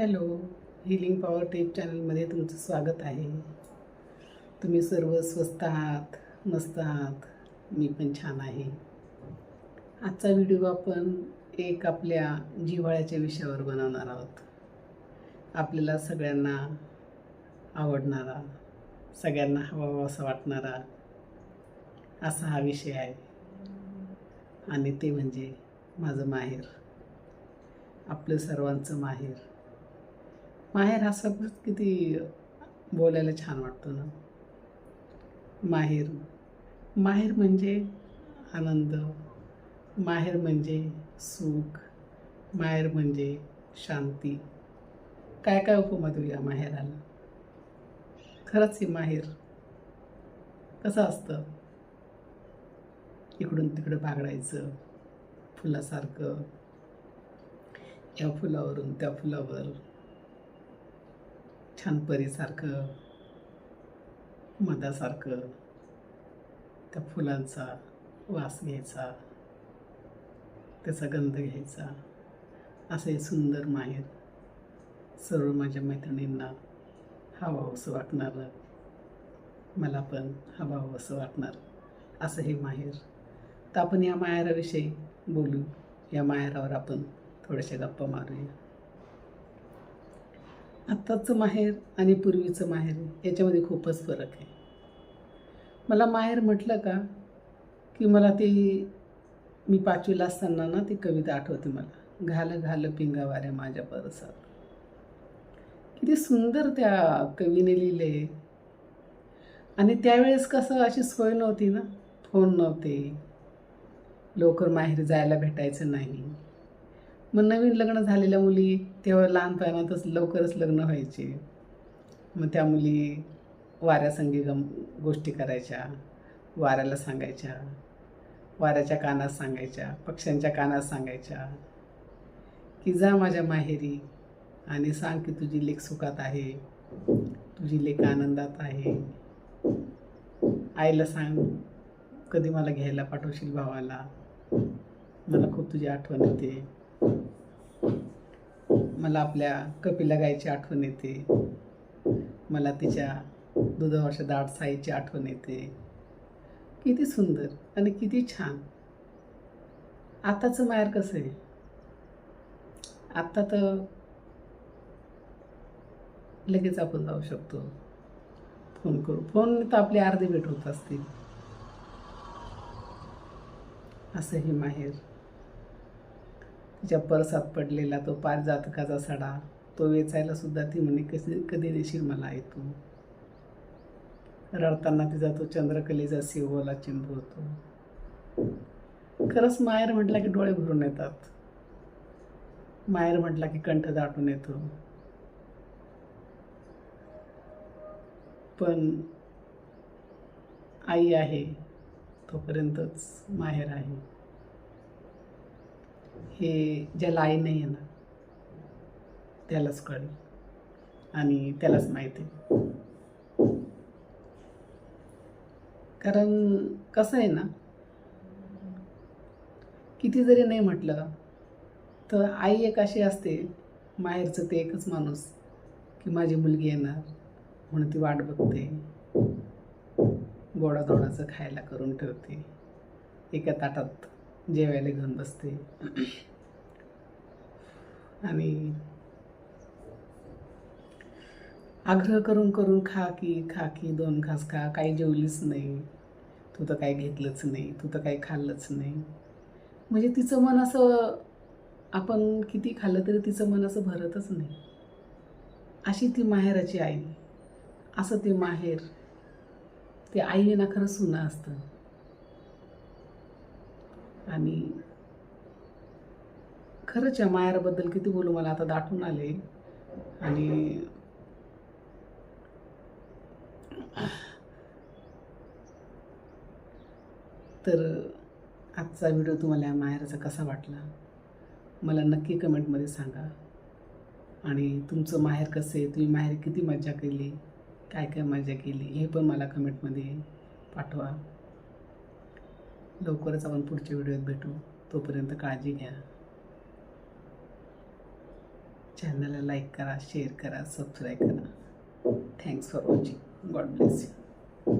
Hello healing power tape चॅनलमध्ये तुमचं स्वागत आहे. तुम्ही सर्व स्वस्त आहात मस्त आहात मी पण छान आहे. आजचा व्हिडिओ आपण एक आपल्या जिव्हाळ्याच्या विषयावर बनवणार आहोत. आपल्याला सगळ्यांना आवडणारा सगळ्यांना हवा असा वाटणारा असा हा विषय आहे. आणि ते म्हणजे माझं माहेर. आपलं सर्वांचं माहेर. माहेर हा शब्द किती बोलायला छान वाटतो ना. माहेर. माहेर म्हणजे आनंद. माहेर म्हणजे सुख. माहेर म्हणजे शांती. काय काय उपमा देऊया माहेराला? खरंच हे माहेर कसं असतं? इकडून तिकडं बागडायचं फुलासारखं. या फुलावरून त्या फुलावर छान परीसारखं मधासारखं त्या फुलांचा वास घ्यायचा त्याचा गंध घ्यायचा असे सुंदर माहेर सर्व माझ्या मैत्रिणींना हवा असं वाटणारं. मला पण हवा असं वाटणार. असं हे माहेर. तर आपण या माहेराविषयी बोलू. या माहेरावर आपण थोड्याशा गप्पा मारूया. आत्ताचं माहेर आणि पूर्वीचं माहेर याच्यामध्ये खूपच फरक आहे. मला माहेर म्हटलं का की मला ती मी पाचवीला असताना ना ती कविता आठवते मला. घाल घाल पिंगा वाऱ्या माझ्या परसात. किती सुंदर त्या कवीने लिहिले. आणि त्यावेळेस कसं अशी सोय नव्हती ना. फोन नव्हते. लवकर माहेर जायला भेटायचं नाही. मग नवीन लग्न झालेल्या मुली तेव्हा लहानपणातच लवकरच लग्न व्हायचे. मग त्या मुली वाऱ्यासंगी गम गोष्टी करायच्या वाऱ्याला सांगायच्या वाऱ्याच्या कानात सांगायच्या पक्ष्यांच्या कानात सांगायच्या की जा माझ्या माहेरी आणि सांग की तुझी लेख सुखात आहे तुझी लेख आनंदात आहे. आईला सांग कधी मला घ्यायला पाठवशील भावाला? मला खूप तुझी आठवण येते. मला आपल्या कपिला गायची आठवण येते. मला तिच्या दुधावरच्या दाट साईची आठवण येते. किती सुंदर आणि किती छान. आत्ताचं माहेर कसं आहे? आत्ता तर लगेच आपण जाऊ शकतो. फोन करू. फोन तर आपली अर्धी भेट होत असतील. असं हे माहेर. तिच्या परसात पडलेला तो पारिजातकाचा सडा तो वेचायला सुद्धा ती म्हणे कशी कधी देशील मला येतो रडताना तिचा तो चंद्रकलेचा शिवला चिंबवतो. होतो खरंच माहेर म्हटला की डोळे भरून येतात. माहेर म्हटला की कंठ दाटून येतो. पण आई आहे तोपर्यंतच माहेर आहे. हे ज्याला आई नाही आहे ना त्यालाच कळेल आणि त्यालाच माहिती. कारण कसं आहे ना किती जरी नाही म्हटलं तर आई एक अशी असते माहेरचं ते एकच माणूस की माझी मुलगी येणार म्हणून ती वाट बघते गोडाधोडाचं खायला करून ठेवते एका ताटात जेवायला घेऊन बसते. आणि आग्रह करून करून खा की खा की दोन घास खा काही जेवलीच नाही. तू तर काही घेतलंच नाही तू तर काही खाल्लंच नाही. म्हणजे तिचं मन असं आपण किती खाल्लं तरी तिचं मन असं भरतच नाही. अशी ती माहेराची आई. असं ते माहेर ते आईने खरं सुना असतं. आणि खरंच या मायाराबद्दल किती बोलू मला आता दाटून आले. आणि तर आजचा व्हिडिओ तुम्हाला माहेरचा कसा वाटला मला नक्की कमेंटमध्ये सांगा. आणि तुमचं माहेर कसं आहे तुम्ही माहेर किती मजा केली काय काय मजा केली हे पण मला कमेंटमध्ये पाठवा. लवकरच आपण पुढच्या व्हिडिओत भेटू. तोपर्यंत काळजी घ्या. चॅनलला लाईक करा शेअर करा सबस्क्राईब करा. Thanks for watching God bless you